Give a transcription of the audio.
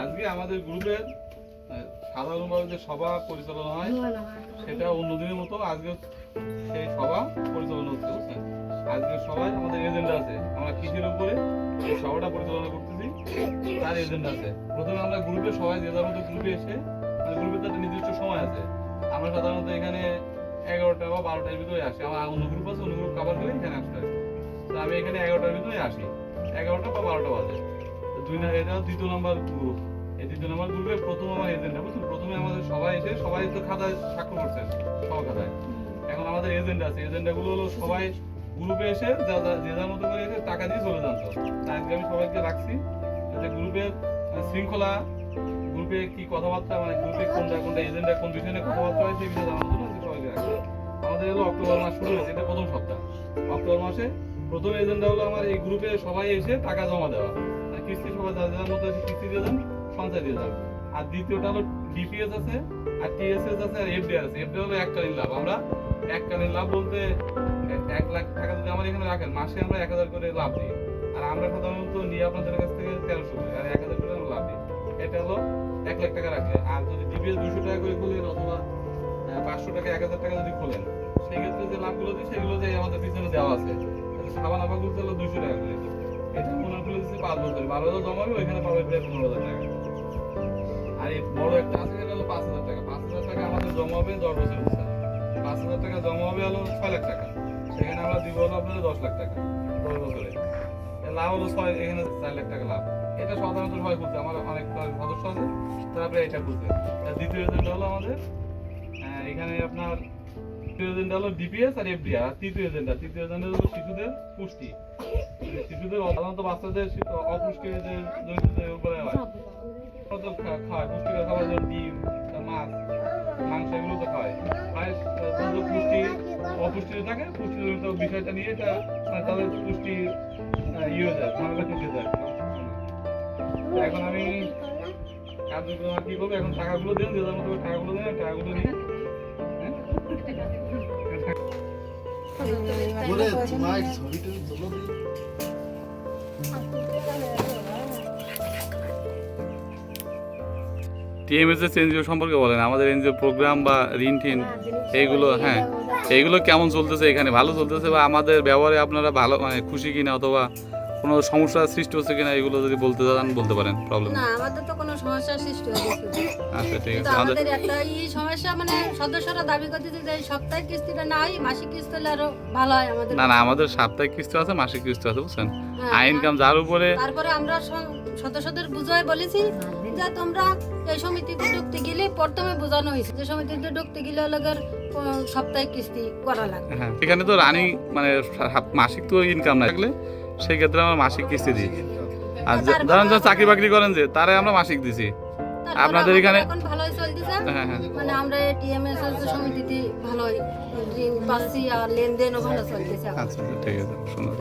আজকে আমাদের গ্রুপের সাধারণভাবে যে সভা পরিচালনা হয়, সেটা অন্যদিনের মতো আজকে সেই সভা পরিচালনা হচ্ছে আজকে সবাই আমাদের এজেন্ডা আছে। আমরা কৃষির উপরে এই সভাটা পরিচালনা করতেছি, তার এজেন্ডা আছে। প্রথমে আমরা গ্রুপে সবাই যে যার মতো গ্রুপে এসে গ্রুপের তো একটা নির্দিষ্ট সময় আছে। আমরা সাধারণত এখানে এগারোটা বা বারোটার ভিতরে আসি। আমার অন্য গ্রুপ আছে, অন্য গ্রুপ কাভার করে এখানে আসতে হয়। তো আমি এখানে এগারোটার ভিতরে আসি। এগারোটা বা বারোটা বাজে। দুই না এটা দ্বিতীয় নম্বর গ্রুপ এই দ্বিতীয় নম্বর গ্রুপে প্রথম আমার এজেন্ডা বুঝছেন প্রথমে আমাদের সবাই এসে, সবাই তো খাতায় স্বাক্ষর করছেন সব খাতায়। এখন আমাদের এজেন্ডা আছে। এজেন্ডা গুলো হলো সবাই গ্রুপে এসে যা যা- যে যার মতো করে এসে টাকা দিয়ে চলে যান তাই আজকে আমি সবাইকে রাখছি। যাতে গ্রুপের শৃঙ্খলা গ্রুপে কি কথাবার্তা মানে গ্রুপে কোনটা কোনটা এজেন্ডা কোন বিষয় কথাবার্তা হয় সেই বিষয়ে জানার জন্য সবাইকে রাখছি। আমাদের হলো অক্টোবর মাস শুরু হয়েছে, এটা প্রথম সপ্তাহ। অক্টোবর মাসে প্রথম এজেন্ডা হলো আমার এই গ্রুপে সবাই এসে টাকা জমা দেওয়া। কিস্তি সবাই যার যার মতো কিস্তি দিয়ে দেন সঞ্চয় দিয়ে দেন আর দ্বিতীয়টা হলো ডিপিএস আছে, আর টিএসএস আছে, আর এফডিআর আছে। এফডিআর হলো এককালীন লাভ। আমরা এককালীন লাভ বলতে এক লাখ টাকা যদি আমার এখানে রাখেন, মাসে আমরা এক হাজার করে লাভ দিই। আর আমরা সাধারণত নিই আপনাদের কাছ থেকে তেরোশো করে আর এক হাজার করে লাভ দিই। এটা হলো এক লাখ টাকা রাখলে। আর যদি ডিপিএস দুশো টাকা করে খুলেন, অথবা পাঁচশো টাকা, এক হাজার টাকা যদি খোলেন, সেই ক্ষেত্রে যে লাভগুলো দিই, সেগুলো যে আমাদের পিছনে দেওয়া আছে। সাবান আবার খুলতে হলো দুশো টাকা করে। এটা পনেরো খুলে দিচ্ছে পাঁচ বছর। বারো হাজার জমাবে ওইখানে পাবে পনেরো হাজার টাকা। আর এই বড় একটা আছে হলো পাঁচ হাজার টাকা। পাঁচ হাজার টাকা আমাদের জমা হবে দশ বছর পাঁচ হাজার টাকা জমা হলো ছয় লাখ টাকা। সেখানে আমরা দিব হলো আপনাদের দশ লাখ টাকা। দশ বছরে। লাভ হলো ছয়, এখানে চার লাখ টাকা লাভ। এটা সাধারণত সবাই বলছে আমার অনেক সদস্য আছে তারপরে এটা দ্বিতীয় এজেন্ডা হলো আমাদের এখানে আপনার তৃতীয় এজেন্ডা হলো ডিপিএস আর এফডিআর আর তৃতীয় এজেন্ডা তৃতীয় এজেন্ডা হলো শিশুদের পুষ্টি। শিশুদের সাধারণত বাচ্চাদের অপুষ্টি উপরে হয়। খায়, পুষ্টিকর খাবার যেমন ডিম, মাছ, মাংস, এগুলো তো খায়। পুষ্টি অপুষ্টি থাকে পুষ্টিজনিত বিষয়টা নিয়ে মানে তাদের পুষ্টি ইয়ে হয়ে যায় ঝামেলা চলে যায়। এখন আমি কি করব? এখন টাকাগুলো দেন যে মতো টাকাগুলো দেন টাকাগুলো নিয়ে বলে তোমার ছবিটা তোলো দিই টিএমএস এর এনজিও সম্পর্কে বলেন, আমাদের এনজিও প্রোগ্রাম বা ঋণ টিন এইগুলো হ্যাঁ এইগুলো কেমন চলতেছে এখানে, ভালো চলতেছে বা আমাদের ব্যবহারে আপনারা ভালো মানে খুশি কিনা অথবা কোনো সমস্যার সৃষ্টি হচ্ছে কিনা এগুলো যদি বলতে চান বলতে পারেন প্রবলেম না আমাদের তো কোনো সমস্যার সৃষ্টি হয়েছে আচ্ছা ঠিক আছে। আমাদের একটা এই সমস্যা মানে সদস্যরা দাবি করতেছে যে সপ্তাহে কিস্তিটা না হয় মাসিক কিস্তি হলে আরও ভালো হয় আমাদের। না না আমাদের সাপ্তাহিক কিস্তি আছে মাসিক কিস্তি আছে বুঝছেন? হ্যাঁ, আই ইনকাম যার উপরে তারপরে আমরা সদস্যদের বুঝায় বলেছি যে তোমরা এই সমিতিতে ঢুকতে গেলে প্রথমে বোঝানো হয়েছে যে সমিতিতে ঢুকতে গেলে লগের সপ্তাহে কিস্তি করা লাগবে। হ্যাঁ এখানে তো রানিং মানে মাসিক তো ইনকাম না থাকলে সেই ক্ষেত্রে আমরা মাসিক কিস্তি দিই। আর ধরেন যারা চাকরি বাকরি করেন যে তারাই আমরা মাসিক দিছি। আপনাদের এখানে- এখন ভালোই চলতেছে। হ্যাঁ হ্যাঁ। মানে আমরা টিএমএস সমিতিতে ভালোই ঋণ পাচ্ছি আর লেনদেনও ভালো চলতেছে আচ্ছা আচ্ছা, ঠিক আছে সুন্দর